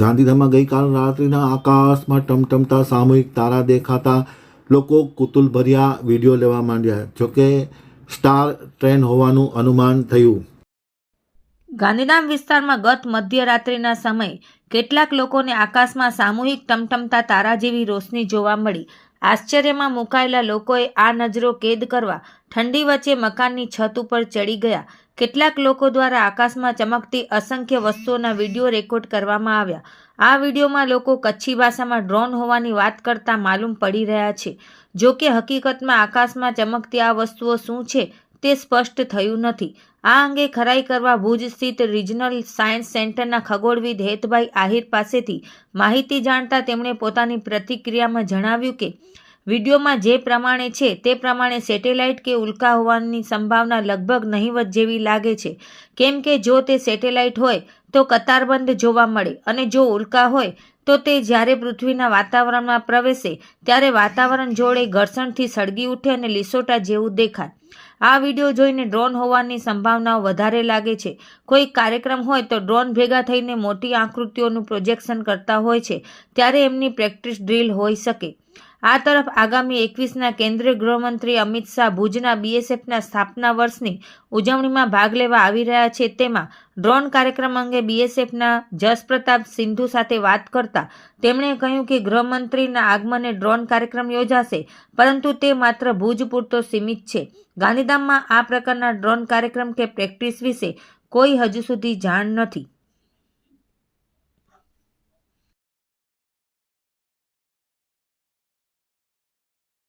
ગાંધીધામમાં ગઈકાલ રાત્રિના આકાશમાં ટમટમતા સામૂહિક તારા દેખાતા લોકો કુતુલભર્યા વીડિયો લેવા માંડ્યા જોકે સ્ટાર ટ્રેન હોવાનું અનુમાન થયું. ગાંધીધામ વિસ્તારમાં ગત મધ્યરાત્રિના સમયે કેટલાક લોકોને આકાશમાં સામૂહિક ટમટમતા તારા જેવી રોશની જોવા મળી. આશ્ચર્યમાં મુકાયેલા લોકોએ આ નજરો કેદ કરવા ઠંડી વચ્ચે મકાનની છત ઉપર ચડી ગયા. કેટલાક લોકો દ્વારા આકાશમાં ચમકતી અસંખ્ય વસ્તુઓના વીડિયો રેકોર્ડ કરવામાં આવ્યા. આ વિડીયોમાં લોકો કચ્છી ભાષામાં ડ્રોન હોવાની વાત કરતા માલુમ પડી રહ્યા છે. જો કે હકીકતમાં આકાશમાં ચમકતી આ વસ્તુઓ શું છે તે સ્પષ્ટ થયું નથી. આ અંગે ખરાઈ કરવા ભુજ સ્થિત રિજનલ સાયન્સ સેન્ટરના ખગોળવિદ હેતભાઈ આહિર પાસેથી માહિતી જાણતા તેમણે પોતાની પ્રતિક્રિયામાં જણાવ્યું કે વિડીયોમાં જે પ્રમાણે છે તે પ્રમાણે સેટેલાઇટ કે ઉલ્કા હોવાની સંભાવના લગભગ નહીવત જેવી લાગે છે. કેમ કે જો તે સેટેલાઇટ હોય, તો કતારબંધ જોવા મળે અને જો ઉલ્કા હોય, તો તે જ્યારે પૃથ્વીના વાતાવરણમાં પ્રવેશે, ત્યારે વાતાવરણ જોડે ઘર્ષણથી સળગી ઉઠે અને લીસોટા જેવું દેખાય. આ વીડિયો જોઈને ડ્રોન હોવાની સંભાવનાઓ વધારે લાગે છે. કોઈ કાર્યક્રમ હોય તો ડ્રોન ભેગા થઈને મોટી આકૃતિઓનું પ્રોજેક્શન કરતા હોય છે, ત્યારે એમની પ્રેક્ટિસ ડ્રીલ હોઈ શકે. આ તરફ આગામી એકવીસના કેન્દ્રીય ગૃહમંત્રી અમિત શાહ ભુજના બીએસએફના સ્થાપના વર્ષની ઉજવણીમાં ભાગ લેવા આવી રહ્યા છે. તેમાં ડ્રોન કાર્યક્રમ અંગે બીએસએફના જસપ્રતાપ સિંધુ સાથે વાત કરતા તેમણે કહ્યું કે ગૃહમંત્રીના આગમને ડ્રોન કાર્યક્રમ યોજાશે, પરંતુ તે માત્ર ભુજ પૂરતો સીમિત છે. ગાંધીધામમાં આ પ્રકારના ડ્રોન કાર્યક્રમ કે પ્રેક્ટિસ વિશે કોઈ હજુ સુધી જાણ નથી.